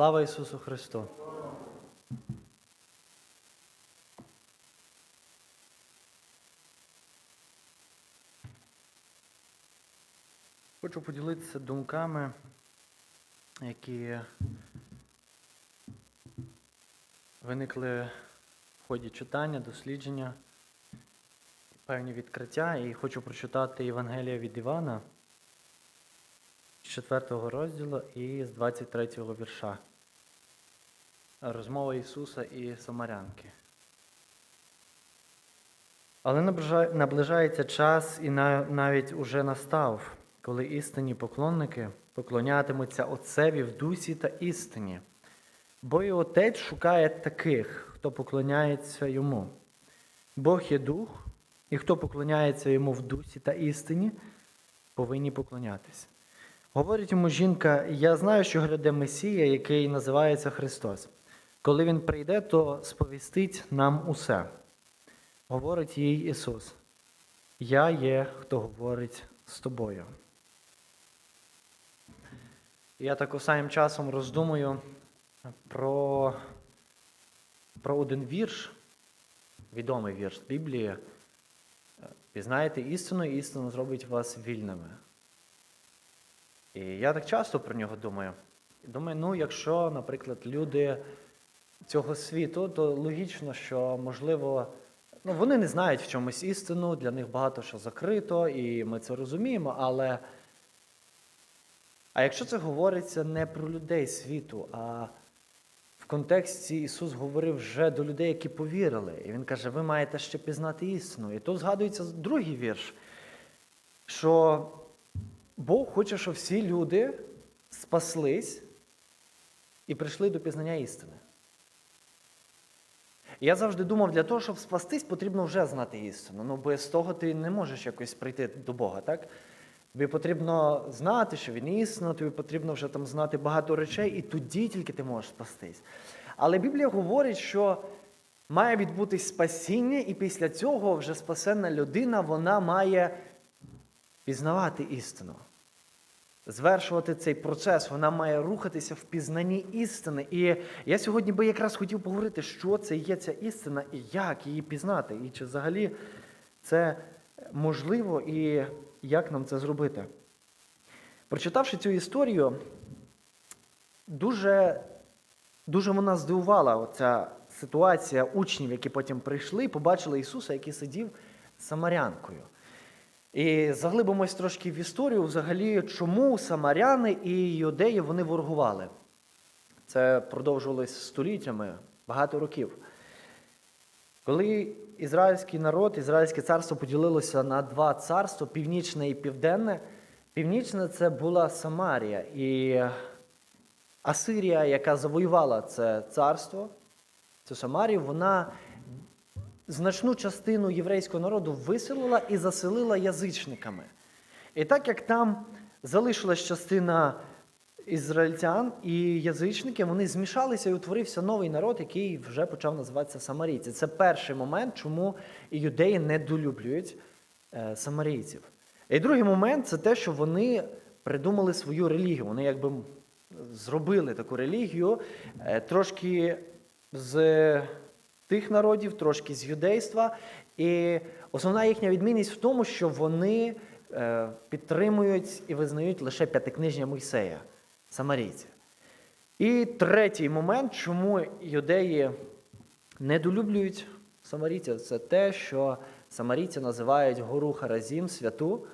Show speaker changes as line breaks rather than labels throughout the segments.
Слава Ісусу Христу! Хочу поділитися думками, які виникли в ході читання, дослідження, певні відкриття. І хочу прочитати Євангелія від Івана з 4 розділу і з 23 вірша. Розмова Ісуса і Самарянки. Але наближається час і навіть уже настав, коли істинні поклонники поклонятимуться Отцеві в дусі та істині. Бо і Отець шукає таких, хто поклоняється йому. Бог є дух, і хто поклоняється йому в дусі та істині, повинні поклонятися. Говорить йому жінка: Я знаю, що гряде Месія, який називається Христос. Коли він прийде, то сповістить нам усе. Говорить їй Ісус. Я є, хто говорить з тобою. Я так останнім часом роздумую про, про один вірш, відомий вірш Біблії. Пізнаєте істину, і істина зробить вас вільними. І я так часто про нього думаю. Думаю, ну, якщо, наприклад, люди цього світу, то логічно, що, можливо, ну, вони не знають в чомусь істину, для них багато що закрито, і ми це розуміємо, але. А якщо це говориться не про людей світу, а в контексті Ісус говорив вже до людей, які повірили. І Він каже, ви маєте ще пізнати істину. І тут згадується другий вірш, що Бог хоче, щоб всі люди спаслись і прийшли до пізнання істини. І Я завжди думав, для того, щоб спастись, потрібно вже знати істину. Ну, без того ти не можеш якось прийти до Бога, так? Тобі потрібно знати, що він істина, тобі потрібно вже там знати багато речей, і тоді тільки ти можеш спастись. Але Біблія говорить, що має відбутись спасіння, і після цього вже спасенна людина вона має пізнавати істину. Звершувати цей процес, вона має рухатися в пізнанні істини. І я сьогодні би якраз хотів поговорити, що це є ця істина і як її пізнати, і чи взагалі це можливо і як нам це зробити. Прочитавши цю історію, дуже, дуже вона здивувала оця ситуація учнів, які потім прийшли і побачили Ісуса, який сидів з Самарянкою. І заглибимось трошки в історію, взагалі, чому самаряни і юдеї вони ворогували. Це продовжувалось століттями, багато років. Коли ізраїльський народ, ізраїльське царство поділилося на два царства північне і південне, північне це була Самарія. І Асирія, яка завоювала це царство, цю Самарію, вона значну частину єврейського народу виселила і заселила язичниками. І так як там залишилась частина ізраїльтян і язичники, вони змішалися і утворився новий народ, який вже почав називатися самарійці. Це перший момент, чому юдеї недолюблюють е, самарійців. І другий момент це те, що вони придумали свою релігію. Вони якби зробили таку релігію е, трошки з тих народів, трошки з юдейства. І основна їхня відмінність в тому, що вони е, підтримують і визнають лише п'ятикнижня Мойсея, самарійці. І третій момент, чому юдеї недолюблюють самарійців, це те, що самарійці називають гору Харазім святу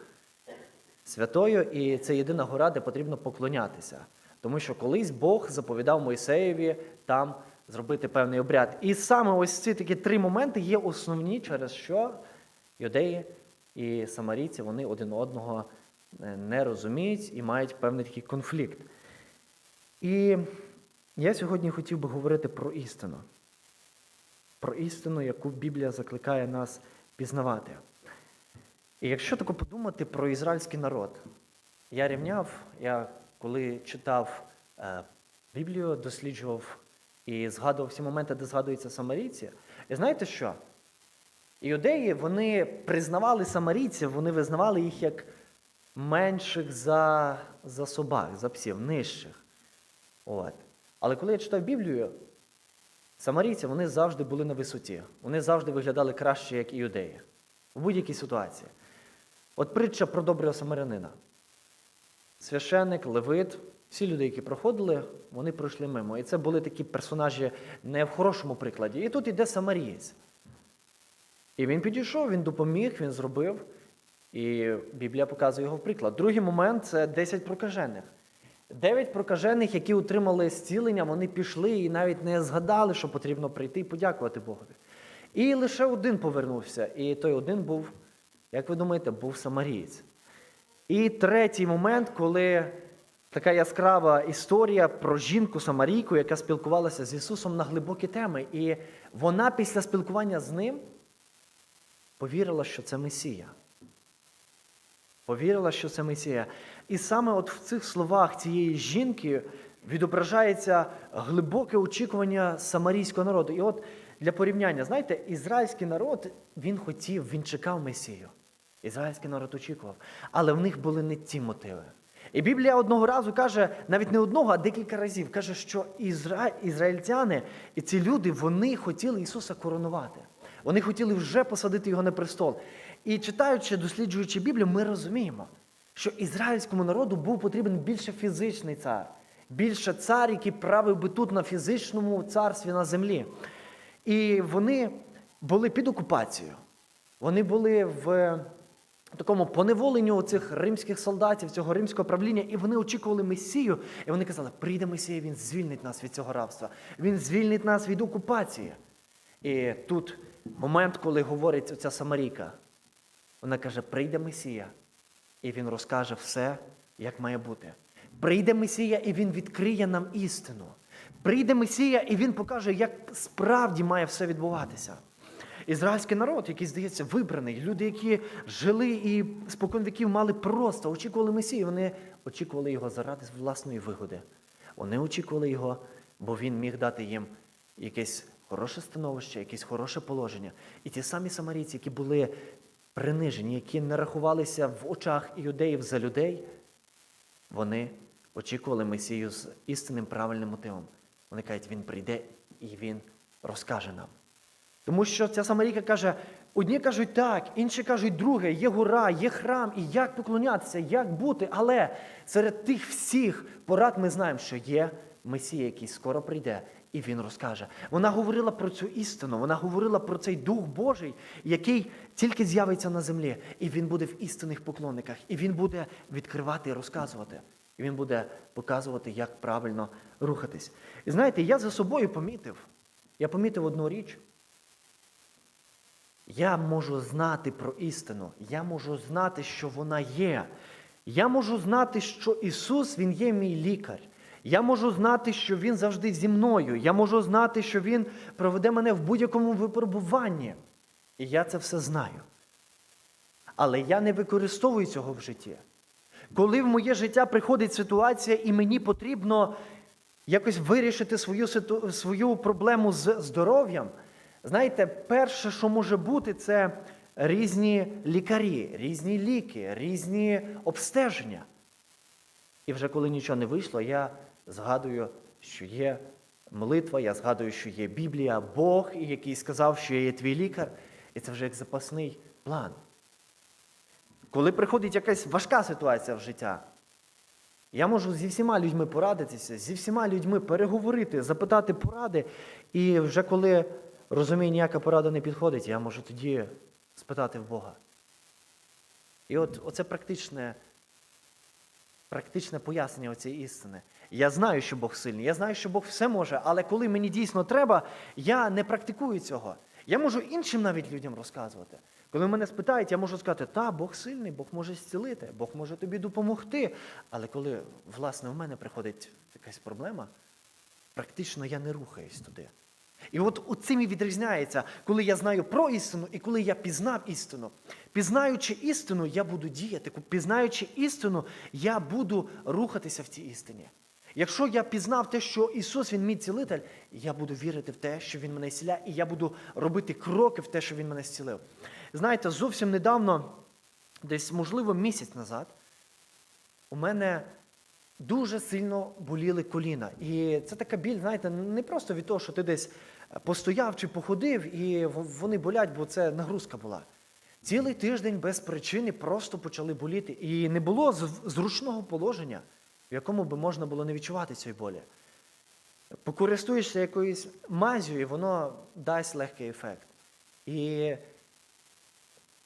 святою, і це єдина гора, де потрібно поклонятися. Тому що колись Бог заповідав Мойсеєві там зробити певний обряд. І саме ось ці такі три моменти є основні, через що юдеї і самарійці вони один одного е, не розуміють і мають певний такий конфлікт. І я сьогодні хотів би говорити про істину. Про істину, яку Біблія закликає нас пізнавати. І якщо тако подумати про ізраїльський народ, я рівняв, я коли читав е, Біблію, досліджував і згадував всі моменти, де згадуються самарійці. І знаєте що? Іудеї вони признавали самарійців, вони визнавали їх як менших за, за собак, за псів, нижчих. От. Але коли я читав Біблію, самарійці вони завжди були на висоті. Вони завжди виглядали краще, як і юдеї. В будь-якій ситуації. От притча про доброго самарянина. Священник, левит, всі люди, які проходили, вони пройшли мимо. І це були такі персонажі не в хорошому прикладі. І тут іде самарієць. І він підійшов, він допоміг, він зробив. І Біблія показує його в приклад. Другий момент це 10 прокажених. Дев'ять прокажених, які отримали зцілення, вони пішли і навіть не згадали, що потрібно прийти і подякувати Богові. І лише один повернувся. І той один був, як ви думаєте, був самарієць. І третій момент, коли така яскрава історія про жінку Самарійку, яка спілкувалася з Ісусом на глибокі теми. І вона після спілкування з ним повірила, що це Месія. Повірила, що це Месія. І саме от в цих словах цієї жінки відображається глибоке очікування самарійського народу. І от для порівняння, знаєте, ізраїльський народ він хотів, він чекав Месію. Ізраїльський народ очікував, але в них були не ті мотиви. І Біблія одного разу каже, навіть не одного, а декілька разів, каже, що ізра... ізраїльтяни і ці люди вони хотіли Ісуса коронувати. Вони хотіли вже посадити його на престол. І читаючи, досліджуючи Біблію, ми розуміємо, що ізраїльському народу був потрібен більше фізичний цар, більше цар, який правив би тут на фізичному царстві на землі. І вони були під окупацією. Вони були в такому поневоленню цих римських солдатів, цього римського правління, і вони очікували Месію, і вони казали, прийде Месія, він звільнить нас від цього рабства, він звільнить нас від окупації. І тут момент, коли говорить оця Самарійка, вона каже: прийде Месія, і він розкаже все, як має бути. Прийде Месія, і він відкриє нам істину. Прийде Месія, і він покаже, як справді має все відбуватися. Ізраїльський народ, який, здається, вибраний, люди, які жили і спокон віків мали просто, очікували Месію, вони очікували його заради власної вигоди. Вони очікували його, бо він міг дати їм якесь хороше становище, якесь хороше положення. І ті самі самарійці, які були принижені, які не рахувалися в очах іудеїв за людей, вони очікували Месію з істинним правильним мотивом. Вони кажуть, він прийде і він розкаже нам. Тому що ця Самарійка каже: одні кажуть так, інші кажуть друге, є гора, є храм, і як поклонятися, як бути. Але серед тих всіх порад ми знаємо, що є Месія, який скоро прийде, і він розкаже. Вона говорила про цю істину, вона говорила про цей Дух Божий, який тільки з'явиться на землі, і він буде в істинних поклонниках, і він буде відкривати і розказувати. І він буде показувати, як правильно рухатись. І знаєте, я за собою помітив, я помітив одну річ. Я можу знати про істину, я можу знати, що вона є. Я можу знати, що Ісус Він є мій лікар. Я можу знати, що Він завжди зі мною. Я можу знати, що Він проведе мене в будь-якому випробуванні. І я це все знаю. Але я не використовую цього в житті. Коли в моє життя приходить ситуація, і мені потрібно якось вирішити свою, свою проблему з здоров'ям. Знаєте, перше, що може бути, це різні лікарі, різні ліки, різні обстеження. І вже коли нічого не вийшло, я згадую, що є молитва, я згадую, що є Біблія, Бог, який сказав, що я є твій лікар, і це вже як запасний план. Коли приходить якась важка ситуація в життя, я можу зі всіма людьми порадитися, зі всіма людьми переговорити, запитати поради, і вже коли розумію, ніяка порада не підходить, я можу тоді спитати в Бога. І от оце практичне, практичне пояснення цієї істини. Я знаю, що Бог сильний, я знаю, що Бог все може, але коли мені дійсно треба, я не практикую цього. Я можу іншим навіть людям розказувати. Коли мене спитають, я можу сказати, та, Бог сильний, Бог може зцілити, Бог може тобі допомогти. Але коли, власне, в мене приходить якась проблема, практично я не рухаюсь туди. І от цим і відрізняється, коли я знаю про істину і коли я пізнав істину. Пізнаючи істину, я буду діяти. Пізнаючи істину, я буду рухатися в цій істині. Якщо я пізнав те, що Ісус Він мій цілитель, я буду вірити в те, що Він мене зціляє, і я буду робити кроки в те, що Він мене зцілив. Знаєте, зовсім недавно, десь, можливо, місяць назад, у мене дуже сильно боліли коліна. І це така біль, знаєте, не просто від того, що ти десь постояв чи походив, і вони болять, бо це нагрузка була. Цілий тиждень без причини просто почали боліти. І не було зручного положення, в якому би можна було не відчувати цієї болі. Покористуєшся якоюсь мазю, і воно дасть легкий ефект. І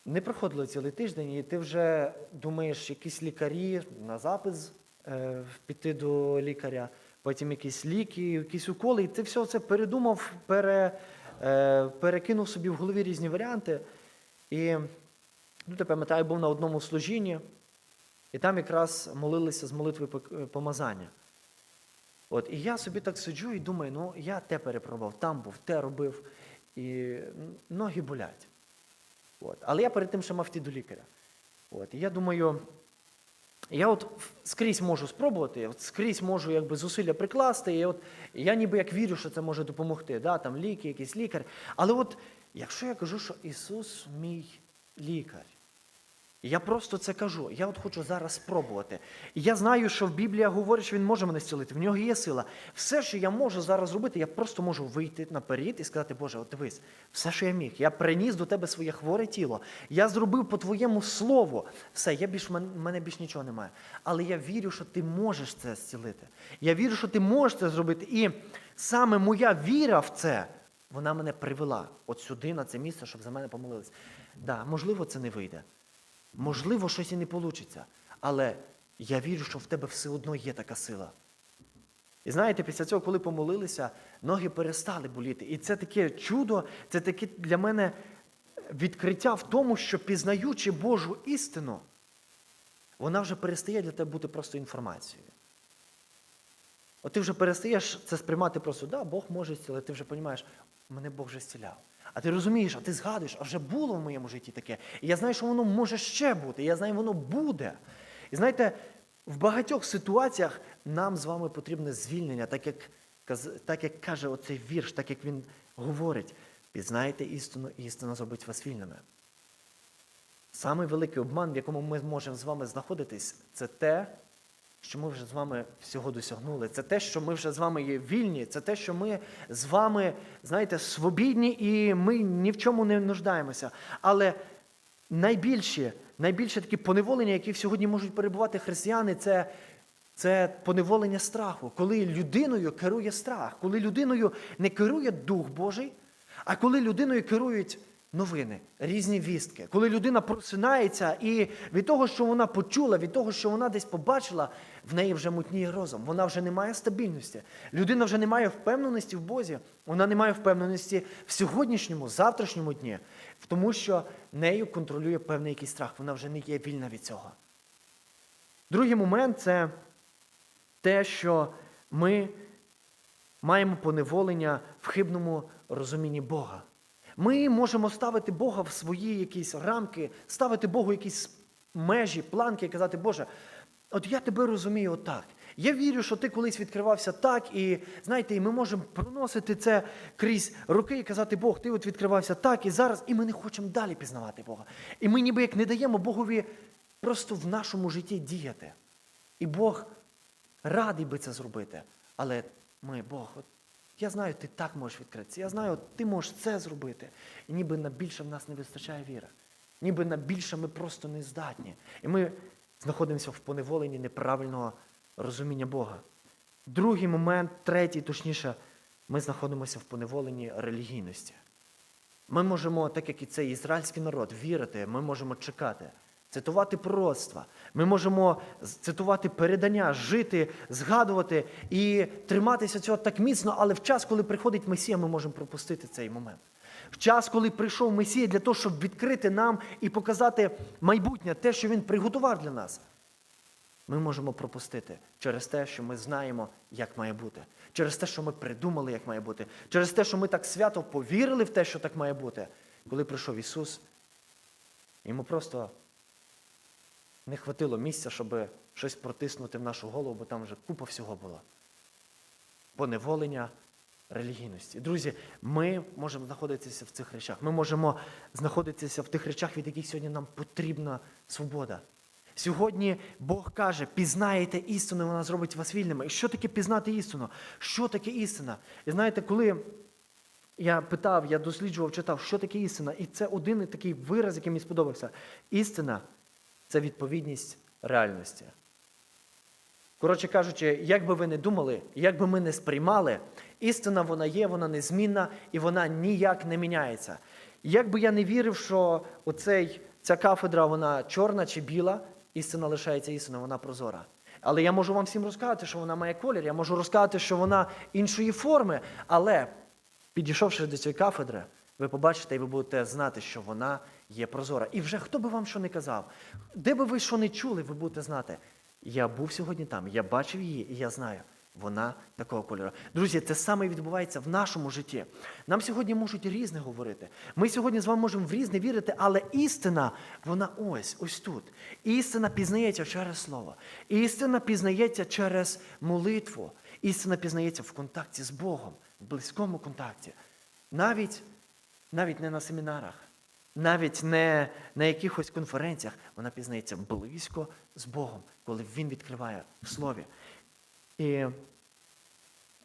не проходило цілий тиждень, і ти вже думаєш, якісь лікарі на запис е, піти до лікаря, потім якісь ліки, якісь уколи. І ти все це передумав, пере, е, перекинув собі в голові різні варіанти. І ну, ти пам'ятаю, був на одному служінні, і там якраз молилися з молитви помазання. От, і я собі так сиджу і думаю, ну я те перепробував, там був, те робив, і ноги болять. От. Але я перед тим ще мав йти до лікаря. От. І я думаю, я от скрізь можу спробувати, от скрізь можу якби зусилля прикласти, і от я ніби як вірю, що це може допомогти. Да? Там ліки, якийсь лікар. Але от якщо я кажу, що Ісус мій лікар, я просто це кажу. Я от хочу зараз спробувати. І я знаю, що в Біблія говорить, що він може мене зцілити. В нього є сила. Все, що я можу зараз зробити, я просто можу вийти наперед і сказати, Боже, от дивись, все, що я міг. Я приніс до тебе своє хворе тіло. Я зробив по твоєму слову. Все, я більш мене більш нічого немає. Але я вірю, що ти можеш це зцілити. Я вірю, що ти можеш це зробити. І саме моя віра в це, вона мене привела от сюди, на це місце, щоб за мене помолились. Да, можливо, це не вийде. Можливо, щось і не вийде, але я вірю, що в тебе все одно є така сила. І знаєте, після цього, коли помолилися, ноги перестали боліти. І це таке чудо, це таке для мене відкриття в тому, що пізнаючи Божу істину, вона вже перестає для тебе бути просто інформацією. От ти вже перестаєш це сприймати просто, да, Бог може зцілити, ти вже розумієш, мене Бог вже зціляв. А ти розумієш, а ти згадуєш, а вже було в моєму житті таке. І я знаю, що воно може ще бути. Я знаю, воно буде. І знаєте, в багатьох ситуаціях нам з вами потрібне звільнення, так як, так як каже оцей вірш, так як він говорить. Пізнаєте істину, і істина зробить вас вільними. Самий великий обман, в якому ми можемо з вами знаходитись, це те, що ми вже з вами всього досягнули. Це те, що ми вже з вами є вільні, це те, що ми з вами, знаєте, свобідні і ми ні в чому не нуждаємося. Але найбільші, найбільше такі поневолення, які сьогодні можуть перебувати християни, це, це поневолення страху, коли людиною керує страх, коли людиною не керує Дух Божий, а коли людиною керують новини, різні вістки, коли людина просинається і від того, що вона почула, від того, що вона десь побачила, в неї вже мутніє розум, вона вже не має стабільності. Людина вже не має впевненості в Бозі, вона не має впевненості в сьогоднішньому, завтрашньому дні, тому, що нею контролює певний якийсь страх, вона вже не є вільна від цього. Другий момент це те, що ми маємо поневолення в хибному розумінні Бога. Ми можемо ставити Бога в свої якісь рамки, ставити Богу якісь межі, планки і казати, Боже, от я тебе розумію отак. Я вірю, що ти колись відкривався так, і знаєте, і ми можемо проносити це крізь роки і казати, Бог, ти от відкривався так і зараз, і ми не хочемо далі пізнавати Бога. І ми ніби як не даємо Богові просто в нашому житті діяти. І Бог радий би це зробити. Але ми, Бог, от я знаю, ти так можеш відкритися. Я знаю, ти можеш це зробити. І ніби на більше в нас не вистачає віри. Ніби на більше ми просто не здатні. І ми знаходимося в поневоленні неправильного розуміння Бога. Другий момент, третій, точніше, ми знаходимося в поневоленні релігійності. Ми можемо, так як і цей ізраїльський народ, вірити, ми можемо чекати, цитувати пророцтва, ми можемо цитувати передання, жити, згадувати і триматися цього так міцно, але в час, коли приходить Месія, ми можемо пропустити цей момент. В час, коли прийшов Месія для того, щоб відкрити нам і показати майбутнє, те, що Він приготував для нас, ми можемо пропустити через те, що ми знаємо, як має бути, через те, що ми придумали, як має бути, через те, що ми так свято повірили в те, що так має бути. Коли прийшов Ісус, йому просто не хватило місця, щоб щось протиснути в нашу голову, бо там вже купа всього було. Поневолення релігійності. Друзі, ми можемо знаходитися в цих речах. Ми можемо знаходитися в тих речах, від яких сьогодні нам потрібна свобода. Сьогодні Бог каже, пізнаєте істину, вона зробить вас вільними. І що таке пізнати істину? Що таке істина? І знаєте, коли я питав, я досліджував, читав, що таке істина, і це один такий вираз, який мені сподобався. Істина це відповідність реальності. Коротше кажучи, як би ви не думали, як би ми не сприймали, істина вона є, вона незмінна і вона ніяк не міняється. Як би я не вірив, що оцей, ця кафедра вона чорна чи біла, істина лишається істиною, вона прозора. Але я можу вам всім розказати, що вона має колір, я можу розказати, що вона іншої форми, але підійшовши до цієї кафедри, ви побачите і ви будете знати, що вона є прозора. І вже хто би вам що не казав, де би ви що не чули, ви будете знати. Я був сьогодні там, я бачив її, і я знаю, вона такого кольору. Друзі, це саме відбувається в нашому житті. Нам сьогодні можуть різне говорити. Ми сьогодні з вами можемо в різне вірити, але істина, вона ось, ось тут. Істина пізнається через слово. Істина пізнається через молитву. Істина пізнається в контакті з Богом, в близькому контакті. Навіть, навіть не на семінарах, навіть не на якихось конференціях, вона пізнається близько з Богом, коли Він відкриває в слові. І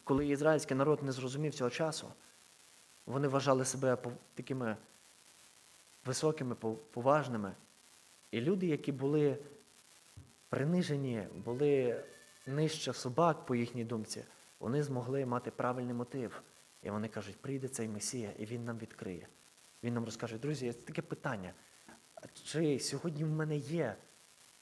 коли ізраїльський народ не зрозумів цього часу, вони вважали себе такими високими, поважними. І люди, які були принижені, були нижче собак по їхній думці, вони змогли мати правильний мотив. І вони кажуть, прийде цей Месія, і він нам відкриє. Він нам розкаже, друзі, є таке питання. Чи сьогодні в мене є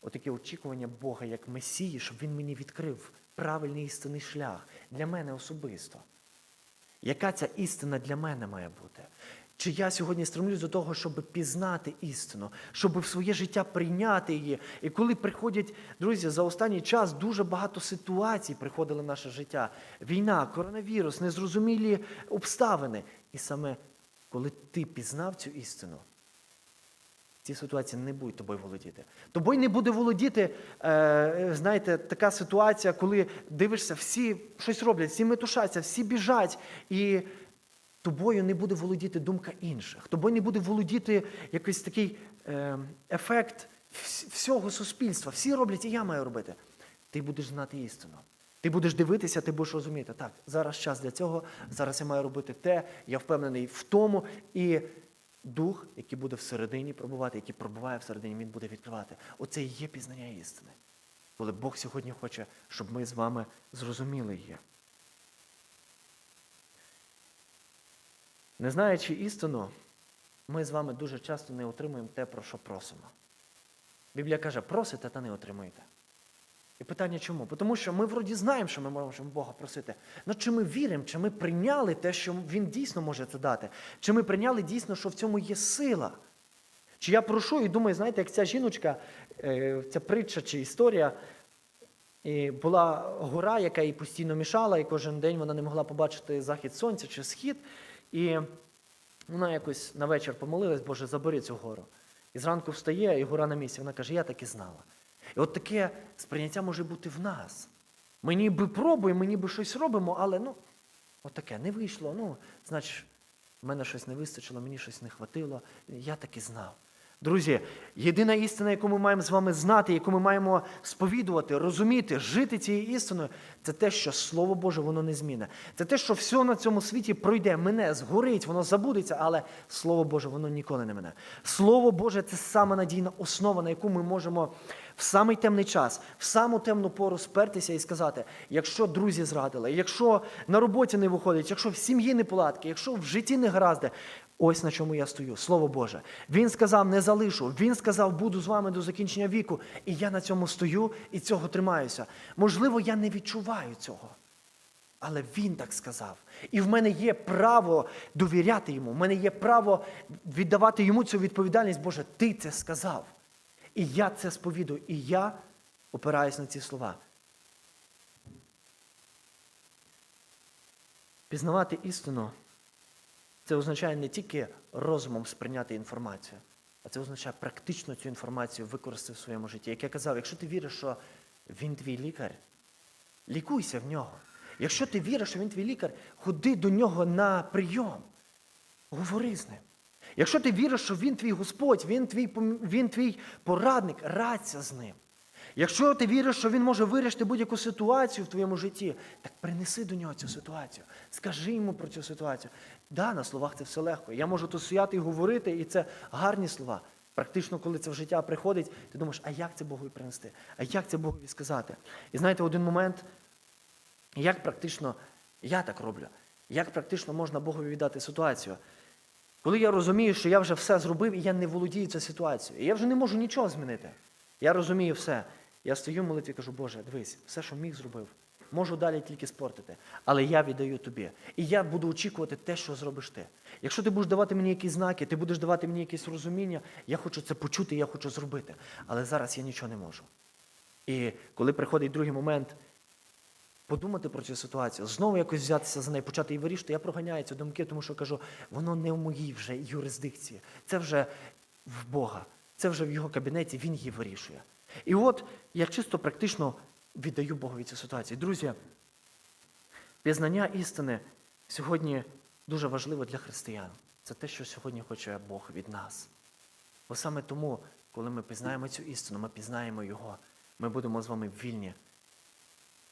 отаке очікування Бога як Месії, щоб він мені відкрив правильний істинний шлях для мене особисто? Яка ця істина для мене має бути? Чи я сьогодні стремлюсь до того, щоб пізнати істину, щоб в своє життя прийняти її? І коли приходять, друзі, за останній час дуже багато ситуацій приходили в наше життя: війна, коронавірус, незрозумілі обставини. І саме коли ти пізнав цю істину, ці ситуації не будуть тобою володіти. Тобою не буде володіти, е, знаєте, така ситуація, коли дивишся, всі щось роблять, всі метушаться, всі біжать, і тобою не буде володіти думка інших. Тобою не буде володіти якийсь такий е, ефект всього суспільства. Всі роблять, і я маю робити. Ти будеш знати істину. Ти будеш дивитися, ти будеш розуміти, так, зараз час для цього, зараз я маю робити те, я впевнений в тому. І дух, який буде всередині пробувати, який пробуває всередині, він буде відкривати. Оце і є пізнання істини. Коли Бог сьогодні хоче, щоб ми з вами зрозуміли її. Не знаючи істину, ми з вами дуже часто не отримуємо те, про що просимо. Біблія каже, просите та не отримуєте. І питання чому? Тому що ми вроді знаємо, що ми можемо Бога просити. Але чи ми віримо, чи ми прийняли те, що Він дійсно може це дати? Чи ми прийняли дійсно, що в цьому є сила? Чи я прошу і думаю, знаєте, як ця жіночка, е, ця притча чи історія, і була гора, яка їй постійно мішала, і кожен день вона не могла побачити захід сонця чи схід. І вона якось на вечір помолилась, Боже, забери цю гору. І зранку встає, і гора на місці. Вона каже, я так і знала. І от таке сприйняття може бути в нас. Ми ніби пробуємо, ми ніби щось робимо, але ну, от таке не вийшло. Ну, значить, в мене щось не вистачило, мені щось не хватило. Я так і знав. Друзі, єдина істина, яку ми маємо з вами знати, яку ми маємо сповідувати, розуміти, жити цією істиною, це те, що Слово Боже, воно не зміне. Це те, що все на цьому світі пройде, мене, згорить, воно забудеться, але Слово Боже, воно ніколи не мене. Слово Боже це саме надійна основа, на яку ми можемо в самий темний час, в саму темну пору спертися і сказати: якщо друзі зрадили, якщо на роботі не виходить, якщо в сім'ї не поладки, якщо в житті не гаразди, ось на чому я стою, Слово Боже. Він сказав, не залишу. Він сказав, буду з вами до закінчення віку. І я на цьому стою і цього тримаюся. Можливо, я не відчуваю цього. Але він так сказав. І в мене є право довіряти йому. В мене є право віддавати йому цю відповідальність. Боже, ти це сказав. І я це сповідую. І я опираюсь на ці слова. Пізнавати істину це означає не тільки розумом сприйняти інформацію, а це означає практично цю інформацію використати в своєму житті. Як я казав, якщо ти віриш, що він твій лікар, лікуйся в нього. Якщо ти віриш, що він твій лікар, ходи до нього на прийом. Говори з ним. Якщо ти віриш, що він твій Господь, він твій, він твій порадник, радься з ним. Якщо ти віриш, що він може вирішити будь-яку ситуацію в твоєму житті, так принеси до нього цю ситуацію. Скажи йому про цю ситуацію. Да, на словах це все легко. Я можу тут стояти і говорити, і це гарні слова. Практично, коли це в життя приходить, ти думаєш, а як це Богові принести? А як це Богові сказати? І знаєте, один момент, як практично, я так роблю, як практично можна Богові віддати ситуацію? Коли я розумію, що я вже все зробив і я не володію цією ситуацією, і я вже не можу нічого змінити. Я розумію все. Я стою в молитві і кажу, Боже, дивись, все, що міг, зробив. Можу далі тільки спортити, але я віддаю тобі. І я буду очікувати те, що зробиш ти. Якщо ти будеш давати мені якісь знаки, ти будеш давати мені якесь розуміння, я хочу це почути, я хочу зробити. Але зараз я нічого не можу. І коли приходить другий момент, подумати про цю ситуацію, знову якось взятися за неї, почати її вирішити, я проганяю ці думки, тому що кажу, воно не в моїй вже юрисдикції. Це вже в Бога, це вже в його кабінеті, він її вирішує. І от я чисто практично віддаю Богові цю ситуацію. Друзі, пізнання істини сьогодні дуже важливо для християн. Це те, що сьогодні хоче Бог від нас. Бо саме тому, коли ми пізнаємо цю істину, ми пізнаємо Його, ми будемо з вами вільні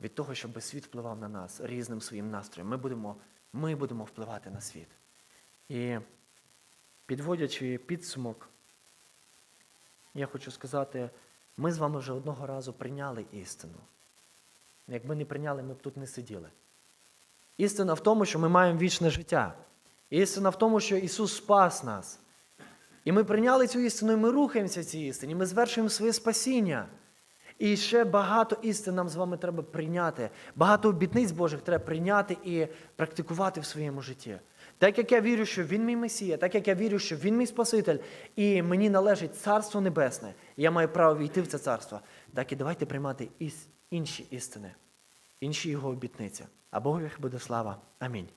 від того, щоб світ впливав на нас різним своїм настроєм. Ми будемо, ми будемо впливати на світ. І підводячи підсумок, я хочу сказати, ми з вами вже одного разу прийняли істину. Якби не прийняли, ми б тут не сиділи. Істина в тому, що ми маємо вічне життя. Істина в тому, що Ісус спас нас. І ми прийняли цю істину, і ми рухаємося цій істині, ми звершуємо своє спасіння. І ще багато істин нам з вами треба прийняти. Багато обітниць Божих треба прийняти і практикувати в своєму житті. Так як я вірю, що Він мій Месія, так як я вірю, що Він мій Спаситель, і мені належить Царство Небесне, я маю право війти в це царство, так і давайте приймати інші істини, інші його обітниці. А Богові буде слава. Амінь.